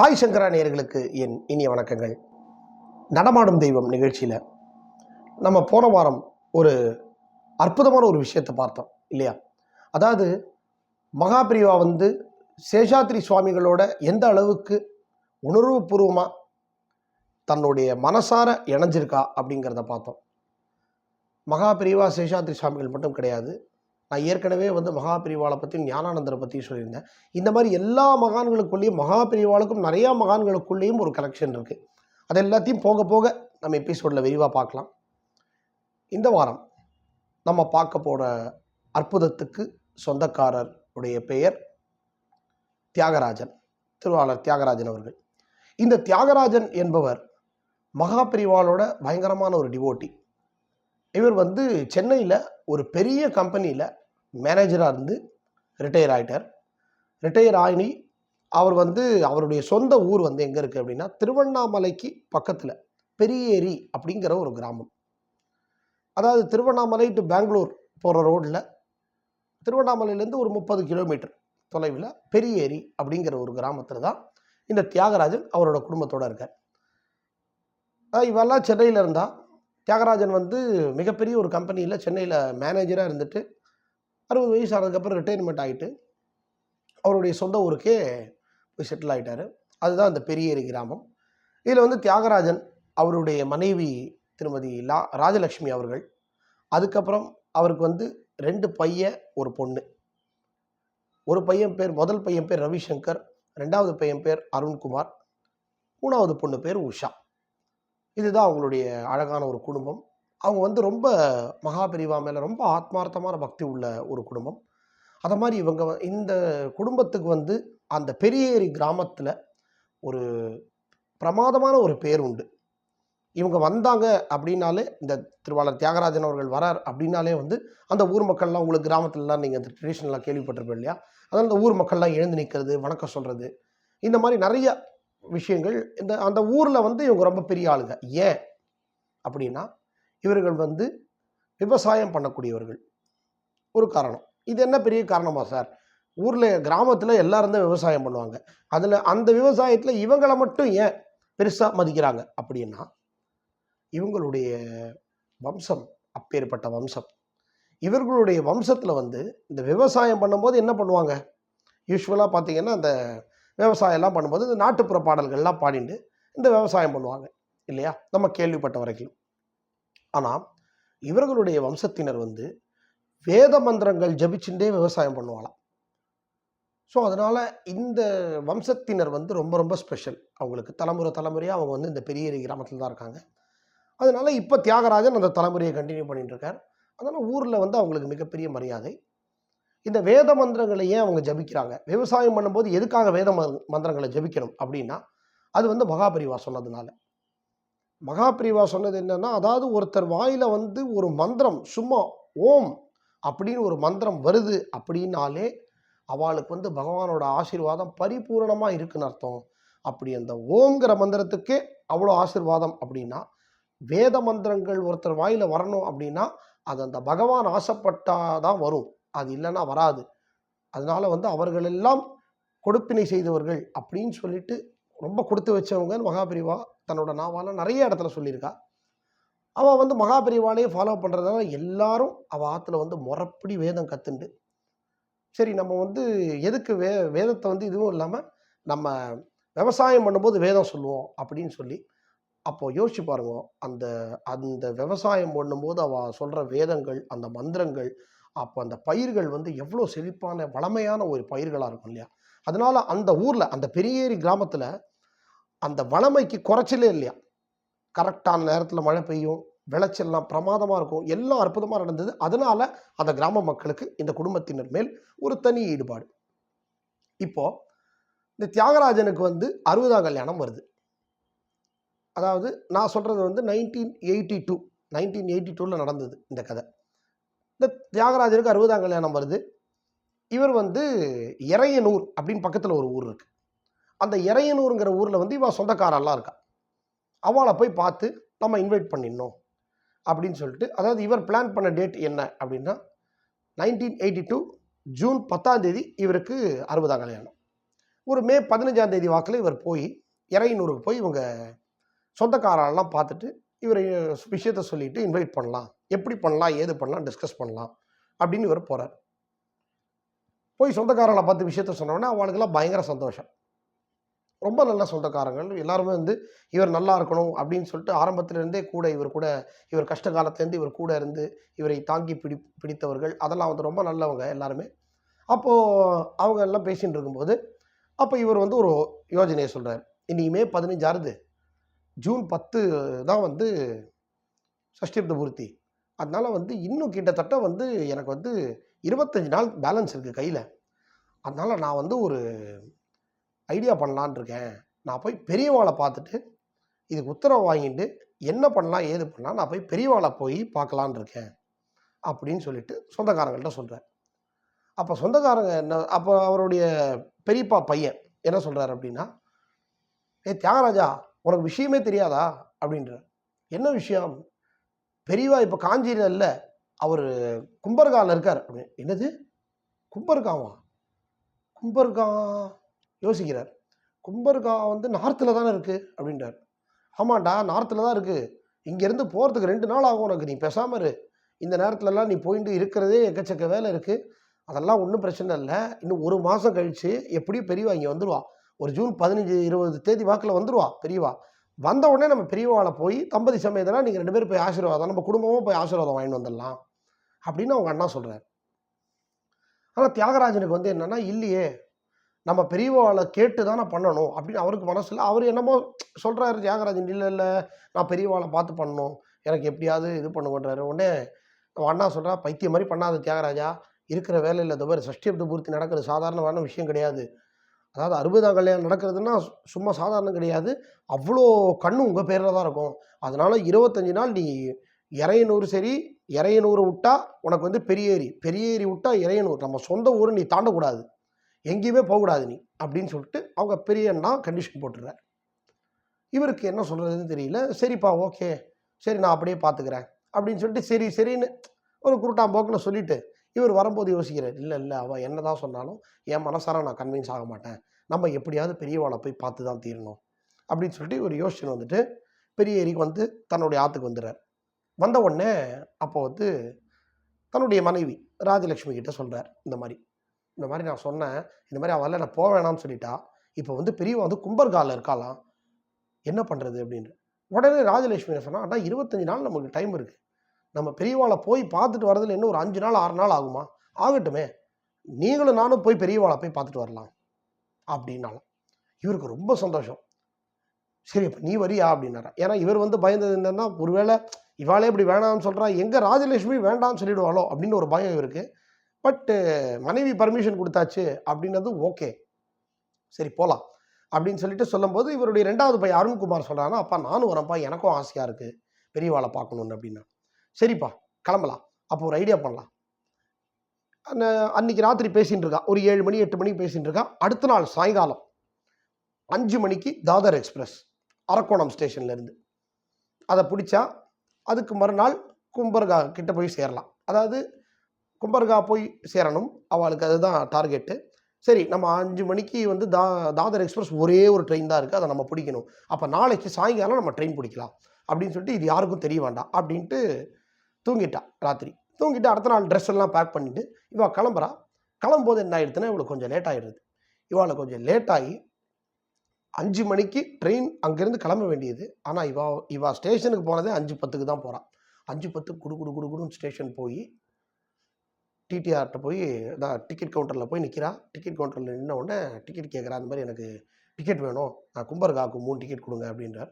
சாய் சங்கரா நேயர்களுக்கு என் இனிய வணக்கங்கள். நடமாடும் தெய்வம் நிகழ்ச்சியில் நம்ம போன வாரம் ஒரு அற்புதமான ஒரு விஷயத்தை பார்த்தோம் இல்லையா? அதாவது மகாபிரிவா வந்து சேஷாத்ரி சுவாமிகளோட எந்த அளவுக்கு உணர்வுபூர்வமாக தன்னுடைய மனசார இணைஞ்சிருக்கா அப்படிங்கிறத பார்த்தோம். மகாபிரிவா சேஷாத்ரி சுவாமிகள் மட்டும் கிடையாது. நான் ஏற்கனவே வந்து மகாபிரிவாளை பற்றி ஞானானந்தரை பற்றி சொல்லியிருந்தேன். இந்த மாதிரி எல்லா மகான்களுக்குள்ளேயும் மகாபிரிவாளுக்கும் நிறையா மகான்களுக்குள்ளேயும் ஒரு கலெக்ஷன் இருக்குது அது எல்லாத்தையும் போக போக நம்ம எபிசோடில் விரிவாக பார்க்கலாம். இந்த வாரம் நம்ம பார்க்க போகிற அற்புதத்துக்கு சொந்தக்காரர் உடைய பெயர் தியாகராஜன் திருவாளர் தியாகராஜன் அவர்கள். இந்த தியாகராஜன் என்பவர் மகாபிரிவாளோட பயங்கரமான ஒரு டிவோட்டி இவர் வந்து சென்னையில் ஒரு பெரிய கம்பெனியில் மேனேஜராக இருந்து ரிட்டையர் ஆகிட்டார் ரிட்டையர் ஆகி அவர் வந்து அவருடைய சொந்த ஊர் வந்து எங்கே இருக்குது அப்படின்னா திருவண்ணாமலைக்கு பக்கத்தில் பெரியேரி அப்படிங்கிற ஒரு கிராமம். அதாவது திருவண்ணாமலை டு பெங்களூர் போகிற ரோட்டில் திருவண்ணாமலையிலேருந்து ஒரு முப்பது கிலோமீட்டர் தொலைவில் பெரியேரி அப்படிங்கிற ஒரு கிராமத்தில் தான் இந்த தியாகராஜன் அவரோட குடும்பத்தோடு இருக்கார். இவெல்லாம் சென்னையில் இருந்தால் தியாகராஜன் வந்து மிகப்பெரிய ஒரு கம்பெனியில் சென்னையில் மேனேஜராக இருந்துட்டு அறுபது வயசு ஆனதுக்கப்புறம் ரிட்டையர்மெண்ட் ஆகிட்டு அவருடைய சொந்த ஊருக்கே போய் செட்டில் ஆகிட்டார் அதுதான் அந்த பெரியேரி கிராமம். இதில் வந்து தியாகராஜன் அவருடைய மனைவி திருமதி லா ராஜலக்ஷ்மி அவர்கள். அதுக்கப்புறம் அவருக்கு வந்து ரெண்டு பையன் ஒரு பொண்ணு. ஒரு பையன் பேர் முதல் பையன் பேர் ரவிசங்கர் ரெண்டாவது பையன் பேர் அருண்குமார் மூணாவது பொண்ணு பேர் உஷா. இதுதான் அவங்களுடைய அழகான ஒரு குடும்பம். அவங்க வந்து ரொம்ப மகாபெரிவா மேலே ரொம்ப ஆத்மார்த்தமான பக்தி உள்ள ஒரு குடும்பம். அதை மாதிரி இவங்க வ- இந்த குடும்பத்துக்கு வந்து அந்த பெரியேரி கிராமத்தில் ஒரு பிரமாதமான ஒரு பேர் உண்டு. இவங்க வந்தாங்க அப்படின்னாலே இந்த திருவாளர் தியாகராஜன் அவர்கள் வரார் அப்படின்னாலே வந்து அந்த ஊர் மக்கள்லாம் உங்களுக்கு கிராமத்துலலாம் நீங்கள் இந்த ட்ரெடிஷ்னலாக கேள்விப்பட்டிருப்போம் இல்லையா? அதனால் அந்த ஊர் மக்கள்லாம் எழுந்து நிற்கிறது வணக்கம் சொல்கிறது இந்த மாதிரி நிறைய விஷயங்கள். இந்த அந்த ஊரில் வந்து இவங்க ரொம்ப பெரிய ஆளுங்க. ஏன் அப்படின்னா இவர்கள் வந்து விவசாயம் பண்ணக்கூடியவர்கள். ஒரு காரணம். இது என்ன பெரிய காரணமா சார்? ஊரில் கிராமத்தில் எல்லாரும் தான் விவசாயம் பண்ணுவாங்க. அதில் அந்த விவசாயத்தில் இவங்களை மட்டும் ஏன் பெருசாக மதிக்கிறாங்க அப்படின்னா இவங்களுடைய வம்சம் அப்பேற்பட்ட வம்சம். இவர்களுடைய வம்சத்தில் வந்து இந்த விவசாயம் பண்ணும்போது என்ன பண்ணுவாங்க? யூஸ்வலாக பார்த்தீங்கன்னா இந்த விவசாயம்லாம் பண்ணும்போது இந்த நாட்டுப்புற பாடல்கள்லாம் பாடிட்டு இந்த விவசாயம் பண்ணுவாங்க. இல்லையா? நம்ம கேள்விப்பட்ட வரைக்கும். ஆனால் இவர்களுடைய வம்சத்தினர் வந்து வேத மந்திரங்கள் ஜபிச்சுட்டே விவசாயம் பண்ணுவாங்களாம் ஸோ அதனால் இந்த வம்சத்தினர் வந்து ரொம்ப ரொம்ப ஸ்பெஷல் அவங்களுக்கு தலைமுறை தலைமுறையாக அவங்க வந்து இந்த பெரிய கிராமத்தில் தான் இருக்காங்க. அதனால் இப்போ தியாகராஜன் அந்த தலைமுறையை கண்டினியூ பண்ணிட்டு இருக்கார். அதனால் ஊரில் வந்து அவங்களுக்கு மிகப்பெரிய மரியாதை. இந்த வேத மந்திரங்களை ஏன் அவங்க ஜபிக்கிறாங்க? விவசாயம் பண்ணும்போது எதுக்காக வேத மந்திரங்களை ஜபிக்கணும் அப்படின்னா அது வந்து மகாபரிவா சொன்னதுனால. மகாபிரிவா சொன்னது என்னன்னா அதாவது ஒருத்தர் வாயில வந்து ஒரு மந்திரம் சும்மா ஓம் அப்படின்னு ஒரு மந்திரம் வருது அப்படின்னாலே அவளுக்கு வந்து பகவானோட ஆசீர்வாதம் பரிபூரணமாக இருக்குன்னு அர்த்தம். அப்படி அந்த ஓம்ங்கிற மந்திரத்துக்கே அவ்வளோ ஆசிர்வாதம் அப்படின்னா வேத மந்திரங்கள் ஒருத்தர் வாயில வரணும் அப்படின்னா அது அந்த பகவான் ஆசைப்பட்டாதான் வரும். அது இல்லைன்னா வராது. அதனால வந்து அவர்கள் எல்லாம் கொடுப்பினை செய்தவர்கள் அப்படின்னு சொல்லிட்டு ரொம்ப கொடுத்து வச்சவங்க மகாபிரிவா தன்னோட நாவால் நிறைய இடத்துல சொல்லியிருக்கா. அவள் வந்து மகாபெரிவானையே ஃபாலோ பண்ணுறதுனால எல்லாரும் அவள் ஆற்றுல வந்து முறப்படி வேதம் கத்துண்டு. சரி நம்ம வந்து எதுக்கு வே வேதத்தை வந்து இதுவும் இல்லாமல் நம்ம விவசாயம் பண்ணும்போது வேதம் சொல்லுவோம் அப்படின்னு சொல்லி அப்போது யோசிச்சு பாருங்க அந்த அந்த விவசாயம் பண்ணும்போது அவள் சொல்கிற வேதங்கள் அந்த மந்திரங்கள் அப்போ அந்த பயிர்கள் வந்து எவ்வளோ செழிப்பான வளமையான ஒரு பயிர்களாக இருக்கும் இல்லையா? அதனால் அந்த ஊரில் அந்த பெரியேரி கிராமத்தில் அந்த வளமைக்கு குறைச்சலே இல்லையா? கரெக்டான நேரத்தில் மழை பெய்யும் விளைச்சல்லாம் பிரமாதமாக இருக்கும் எல்லாம் அற்புதமாக நடந்தது. அதனால அந்த கிராம மக்களுக்கு இந்த குடும்பத்தினர் மேல் ஒரு தனி ஈடுபாடு. இப்போது இந்த தியாகராஜனுக்கு வந்து அறுபதாம் கல்யாணம் வருது. அதாவது நான் சொல்கிறது வந்து nineteen eighty two nineteen eighty டூவில் நடந்தது இந்த கதை. இந்த தியாகராஜனுக்கு அறுபதாம் கல்யாணம் வருது. இவர் வந்து இறையனூர் அப்படின்னு பக்கத்தில் ஒரு ஊர் இருக்குது அந்த இறையனூருங்கிற ஊரில் வந்து இவன் சொந்தக்காரெல்லாம் இருக்கா அவளை போய் பார்த்து நம்ம இன்வைட் பண்ணிடணும் அப்படின்னு சொல்லிட்டு அதாவது இவர் பிளான் பண்ண டேட் என்ன அப்படின்னா நைன்டீன் எயிட்டி டூ ஜூன் பத்தாம் தேதி இவருக்கு அறுபதாம் கல்யாணம். ஒரு மே பதினஞ்சாம் தேதி வாக்கில் இவர் போய் இறையனூருக்கு போய் இவங்க சொந்தக்காரெல்லாம் பார்த்துட்டு இவர் விஷயத்த சொல்லிட்டு இன்வைட் பண்ணலாம். எப்படி பண்ணலாம் ஏது பண்ணலாம் டிஸ்கஸ் பண்ணலாம் அப்படின்னு இவர் போகிறார் போய் சொந்தக்காரங்களை பார்த்து விஷயத்த சொன்னோடனே அவளுக்கெல்லாம் பயங்கர சந்தோஷம். ரொம்ப நல்ல சொந்தக்காரங்கள் எல்லாருமே வந்து இவர் நல்லா இருக்கணும் அப்படின்னு சொல்லிட்டு ஆரம்பத்திலிருந்தே கூட இவர் கூட இவர் கஷ்ட காலத்துலேருந்து இவர் கூட இருந்து இவரை தாங்கி பிடி பிடித்தவர்கள். அதெல்லாம் வந்து ரொம்ப நல்லவங்க எல்லாருமே. அப்போது அவங்க எல்லாம் பேசிகிட்டு இருக்கும்போது அப்போ இவர் வந்து ஒரு யோஜனையை சொல்கிறார் இனிமே பதினஞ்சாறுது ஜூன் பத்து தான் வந்து சஷ்டிப்த பூர்த்தி. அதனால் வந்து இன்னும் கிட்டத்தட்ட வந்து எனக்கு வந்து இருபத்தஞ்சி நாள் பேலன்ஸ் இருக்குது கையில். அதனால் நான் வந்து ஒரு ஐடியா பண்ணலான் இருக்கேன். நான் போய் பெரியவாளை பார்த்துட்டு இதுக்கு உத்தரவு வாங்கிட்டு என்ன பண்ணலாம் ஏது பண்ணலாம் நான் போய் பெரியவாளை போய் பார்க்கலான் இருக்கேன் அப்படின்னு சொல்லிட்டு சொந்தக்காரங்கள்ட்ட சொல்கிறார் அப்போ சொந்தக்காரங்க என்ன அப்போ அவருடைய பெரியப்பா பையன் என்ன சொல்கிறார் அப்படின்னா ஏ தியாகராஜா உனக்கு விஷயமே தெரியாதா? அப்படின்றார் என்ன விஷயம்? பெரியவா இப்போ காஞ்சியில் இல்லை அவர் கும்பர்காவில் இருக்கார். அப்படின்னு என்னது? கும்பர்காவா? கும்பர்கா யோசிக்கிறார். கும்பர்கா வந்து நார்த்தில் தானே இருக்குது அப்படின்றார். ஆமாண்டா நார்த்தில் தான் இருக்குது இங்கேருந்து போகிறதுக்கு ரெண்டு நாள் ஆகும் உனக்கு. நீ பேசாமல் இரு. இந்த நேரத்துலலாம் நீ போயிட்டு இருக்கிறதே எக்கச்சக்க வேலை இருக்குது அதெல்லாம் ஒன்றும் பிரச்சனை இல்லை. இன்னும் ஒரு மாதம் கழித்து எப்படியும் பெரியவா இங்கே வந்துடுவா ஒரு ஜூன் பதினஞ்சு இருபது தேதி வாக்கில் வந்துடுவா பெரியவா. வந்த உடனே நம்ம பெரியவாளை போய் தம்பதி சமயத்தில் நீங்கள் ரெண்டு பேரும் போய் ஆசீர்வாதம் நம்ம குடும்பமும் போய் ஆசீர்வாதம் வாங்கிட்டு வந்துடலாம் அப்படின்னு அவங்க அண்ணா சொல்கிறார் ஆனால் தியாகராஜனுக்கு வந்து என்னென்னா இல்லையே நம்ம பெரியவாளை கேட்டு தானே பண்ணணும் அப்படின்னு அவருக்கு மனசில் அவர் என்னமோ சொல்கிறாரு தியாகராஜன் இல்லை இல்லை நான் பெரியவாளை பார்த்து பண்ணணும். எனக்கு எப்படியாவது இது பண்ணுங்கன்றாரு உடனே அவன் அண்ணா சொல்கிறா பைத்தியம் மாதிரி பண்ணாத தியாகராஜா. இருக்கிற வேலையில் தவிர மாதிரி சஷ்டியப்த பூர்த்தி நடக்கிறது சாதாரணமான விஷயம் கிடையாது. அதாவது அறுபதாம் கல்யாணம் நடக்கிறதுனா சும்மா சாதாரணம் கிடையாது. அவ்வளோ கண்ணு உங்கள் பேரில் தான் இருக்கும். அதனால் இருபத்தஞ்சி நாள் நீ இறையனூர் சரி இறையனூர் விட்டா உனக்கு வந்து பெரிய ஏரி பெரிய ஏரி விட்டா இறையனூர். நம்ம சொந்த ஊரை நீ தாண்டக்கூடாது. எங்கேயுமே போகக்கூடாது நீ அப்படின்னு சொல்லிட்டு அவங்க பெரிய அண்ணா கண்டிஷன் போட்டுடுறார். இவருக்கு என்ன சொல்கிறதுன்னு தெரியல. சரிப்பா ஓகே சரி நான் அப்படியே பார்த்துக்கிறேன். அப்படின்னு சொல்லிட்டு சரி சரின்னு ஒரு குருட்டாம் போக்கில் சொல்லிட்டு இவர் வரும்போது யோசிக்கிறார். இல்லை இல்லை அவள் என்ன தான் சொன்னாலும் என் மனசார நான் கன்வின்ஸ் ஆக மாட்டேன். நம்ம எப்படியாவது பெரியவாளை போய் பார்த்து தான் தீரணும். அப்படின்னு சொல்லிட்டு இவர் யோசிச்சுன்னு வந்துட்டு பெரிய ஏரிக்கு வந்து தன்னுடைய ஆற்றுக்கு வந்துடுறார். வந்த உடனே அப்போ வந்து தன்னுடைய மனைவி ராஜலக்ஷ்மி கிட்ட சொல்கிறார் இந்த மாதிரி. இந்த மாதிரி நான் சொன்னேன் இந்த மாதிரி அவள் நான் போக வேணாம்னு சொல்லிட்டா இப்போ வந்து பெரியவா வந்து கும்பர்காலில் இருக்காளாம். என்ன பண்ணுறது அப்படின்னு உடனே ராஜலட்சுமி சொன்னால் சொன்னா அண்ணா இருபத்தஞ்சி நாள் நமக்கு டைம் இருக்குது நம்ம பெரியவாளை போய் பார்த்துட்டு வரதுல இன்னும் ஒரு அஞ்சு நாள் ஆறு நாள் ஆகுமா? ஆகட்டுமே. நீங்களும் நானும் போய் பெரியவாளை போய் பார்த்துட்டு வரலாம். அப்படின்னாலும் இவருக்கு ரொம்ப சந்தோஷம். சரி இப்போ நீ வரியா? அப்படின்னாரா. ஏன்னா இவர் வந்து பயந்தது என்னன்னா ஒருவேளை இவாளே இப்படி வேணாம்னு சொல்கிறா எங்கே ராஜலட்சுமி வேண்டாம்னு சொல்லிடுவாளோ அப்படின்னு ஒரு பயம் இவருக்கு. பட்டு மனைவி பர்மிஷன் கொடுத்தாச்சு அப்படின்றது ஓகே சரி போகலாம் அப்படின்னு சொல்லிட்டு சொல்லும்போது இவருடைய ரெண்டாவது பையன் அருண்குமார் சொல்கிறானா அப்பா நானும் வரேன்ப்பா. எனக்கும் ஆசையாக இருக்குது பெரியவாளை பார்க்கணுன்னு அப்படின்னா. சரிப்பா கிளம்பலாம். அப்போ ஒரு ஐடியா பண்ணலாம். அந்த அன்னைக்கு ராத்திரி பேசிகிட்டு இருக்கா. ஒரு ஏழு மணி எட்டு மணிக்கு பேசிகிட்டு இருக்கா. அடுத்த நாள் சாயங்காலம் அஞ்சு மணிக்கு தாதர் எக்ஸ்பிரஸ் அரக்கோணம் ஸ்டேஷன்லேருந்து அதை பிடிச்சா அதுக்கு மறுநாள் கும்பர்கா கிட்ட போய் சேரலாம். அதாவது கும்பர்கா போய் சேரணும். அவளுக்கு அதுதான் டார்கெட்டு சரி நம்ம அஞ்சு மணிக்கு வந்து தா தாதர் எக்ஸ்பிரஸ் ஒரே ஒரு ட்ரெயின் தான் இருக்குது அதை நம்ம பிடிக்கணும். அப்போ நாளைக்கு சாயங்காலம் நம்ம ட்ரெயின் பிடிக்கலாம். அப்படின்னு சொல்லிட்டு இது யாருக்கும் தெரிய வேண்டாம். அப்படின்ட்டு தூங்கிட்டா ராத்திரி. தூங்கிட்டு அடுத்த நாள் ட்ரெஸ் எல்லாம் பேக் பண்ணிவிட்டு இவள் கிளம்புறா. கிளம்பும்போது என்ன ஆயிடுதுன்னா இவளுக்கு கொஞ்சம் லேட் ஆகிடுது இவாளை கொஞ்சம் லேட் ஆகி அஞ்சு மணிக்கு ட்ரெயின் அங்கேருந்து கிளம்ப வேண்டியது. ஆனால் இவா இவா ஸ்டேஷனுக்கு போனதே அஞ்சு பத்துக்கு தான் போகிறான் அஞ்சு பத்துக்கு குடு குடு குடு குடுன்னு ஸ்டேஷன் போய் டிடிஆர்கிட்ட போய் அதான் டிக்கெட் கவுண்டரில் போய் நிற்கிறா டிக்கெட் கவுண்டரில் நின்ன உடனே டிக்கெட் கேட்குறா அந்த மாதிரி எனக்கு டிக்கெட் வேணும். நான் கும்பர்காக்கு மூணு டிக்கெட் கொடுங்க அப்படின்றார்.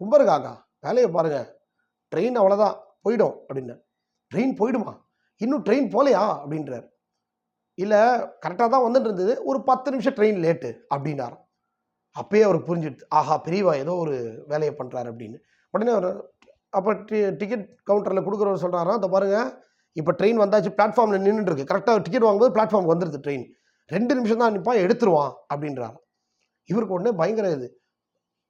கும்பர்காக்கா? வேலையை பாருங்கள் ட்ரெயின் அவ்வளோதான் போயிடும் அப்படின்னார். ட்ரெயின் போயிடுமா? இன்னும் ட்ரெயின் போகலையா அப்படின்றார். இல்லை கரெக்டாக தான் வந்துட்டு இருந்தது ஒரு பத்து நிமிஷம் ட்ரெயின் லேட்டு அப்படின்னார். அப்பயே அவருக்கு புரிஞ்சிடுது ஆஹா பெரியவா ஏதோ ஒரு வேலையை பண்ணுறாரு அப்படின்னு. உடனே அவர் அப்போ டி டிக்கெட் கவுண்டரில் கொடுக்குறவர் சொல்கிறாரா அந்த பாருங்கள் இப்போ ட்ரெயின் வந்தாச்சு பிளாட்ஃபார்மில் நின்றுட்டு இருக்கு. கரெக்டாக டிக்கெட் வாங்கும்போது பிளாட்ஃபார்ம் வந்துடுது ட்ரெயின் ரெண்டு நிமிஷம் தான் நிற்பான் எடுத்துருவான் அப்படின்றார். இவருக்கு ஒன்று பயங்கர இது.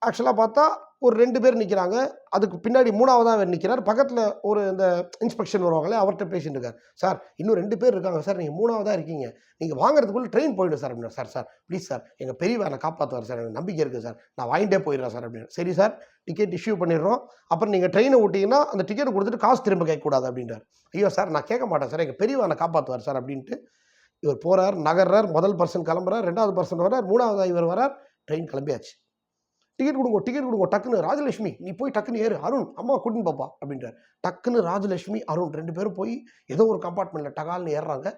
ஆக்சுவலாக பார்த்தா ஒரு ரெண்டு பேர் நிற்கிறாங்க அதுக்கு பின்னாடி மூணாவதாக அவர் நிற்கிறார் பக்கத்தில் ஒரு இந்த இன்ஸ்பெக்ஷன் வருவாங்களே அவர்கிட்ட பேசிட்டு இருக்கார். சார் இன்னும் ரெண்டு பேர் இருக்காங்க. சார் நீங்கள் மூணாவதாக இருக்கீங்க. நீங்கள் வாங்குறதுக்குள்ள ட்ரெயின் போயிடும் சார். அப்படின்னா சார் சார் ப்ளீஸ் சார் எங்கள் பெரியவா என்னை காப்பாற்றுவார் சார். எனக்கு நம்பிக்கை இருக்குது சார். நான் வாங்கிட்டே போயிடுறேன் சார். அப்படின்னு சரி சார் டிக்கெட் இஷ்யூ பண்ணிடுறோம். அப்புறம் நீங்கள் ட்ரெயினை விட்டிங்கன்னா அந்த டிக்கெட் கொடுத்துட்டு காசு திரும்ப கேட்கக்கூடாது. அப்படின்றார். ஐயோ சார் நான் கேட்க மாட்டேன் சார். எங்கள் பெரியவா என்னை காப்பாற்றுவார் சார். அப்படின்ட்டு இவர் போகிறார் நகர்றார். முதல் பர்சன் கிளம்புறார். ரெண்டாவது பர்சன் வர்றார். மூணாவதாக இவர் வரார் ட்ரெயின் கிளம்பியாச்சு. டிக்கெட் கொடுங்க டிக்கெட் கொடுங்க டக்குன்னு ராஜலட்சுமி நீ போய் டக்குன்னு ஏறு. அருண் அம்மா கூட்டின்னு பாப்பா அப்படின்றார். டக்குன்னு ராஜலட்சுமி அருண் ரெண்டு பேரும் போய் ஏதோ ஒரு கம்பார்ட்மெண்ட்டில் டகால்னு ஏறுறாங்க.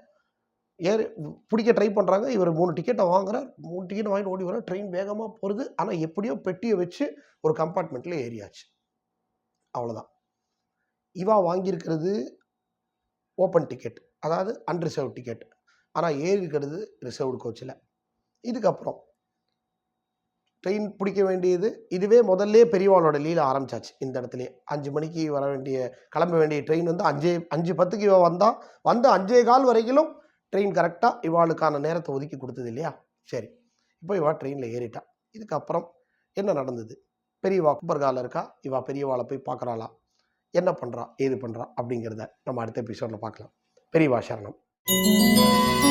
ஏறி பிடிக்க ட்ரை பண்ணுறாங்க இவர் மூணு டிக்கெட்டை வாங்குறார். மூணு டிக்கெட் வாங்கிட்டு ஓடி வர ட்ரெயின் வேகமாக போகிறது ஆனால் எப்படியோ பெட்டியை வச்சு ஒரு கம்பார்ட்மெண்ட்டில் ஏறியாச்சு. அவ்வளோதான் இவா வாங்கியிருக்கிறது ஓப்பன் டிக்கெட் அதாவது அன்ரிசர்வ் டிக்கெட் ஆனால் ஏறி இருக்கிறது ரிசர்வ்டு கோச்சில் இதுக்கப்புறம் ட்ரெயின் பிடிக்க வேண்டியது இதுவே முதல்ல பெரியவாளோட லீல ஆரம்பிச்சாச்சு இந்த இடத்துல. அஞ்சு மணிக்கு வர வேண்டிய கிளம்ப வேண்டிய ட்ரெயின் வந்து அஞ்சே அஞ்சு பத்துக்கு இவள் வந்தால் வந்து அஞ்சே கால் வரைக்கும் ட்ரெயின் கரெக்டாக இவாளுக்கான நேரத்தை ஒதுக்கி கொடுத்தது இல்லையா? சரி. இப்போ இவா ட்ரெயினில் ஏறிட்டா. இதுக்கப்புறம் என்ன நடந்தது? பெரியவா குப்பர்கால இருக்கா? இவா பெரியவாளை போய் பார்க்குறாளா? என்ன பண்ணுறா ஏது பண்ணுறா அப்படிங்கிறத நம்ம அடுத்த எபிசோடில் பார்க்கலாம். பெரியவா சரணம்.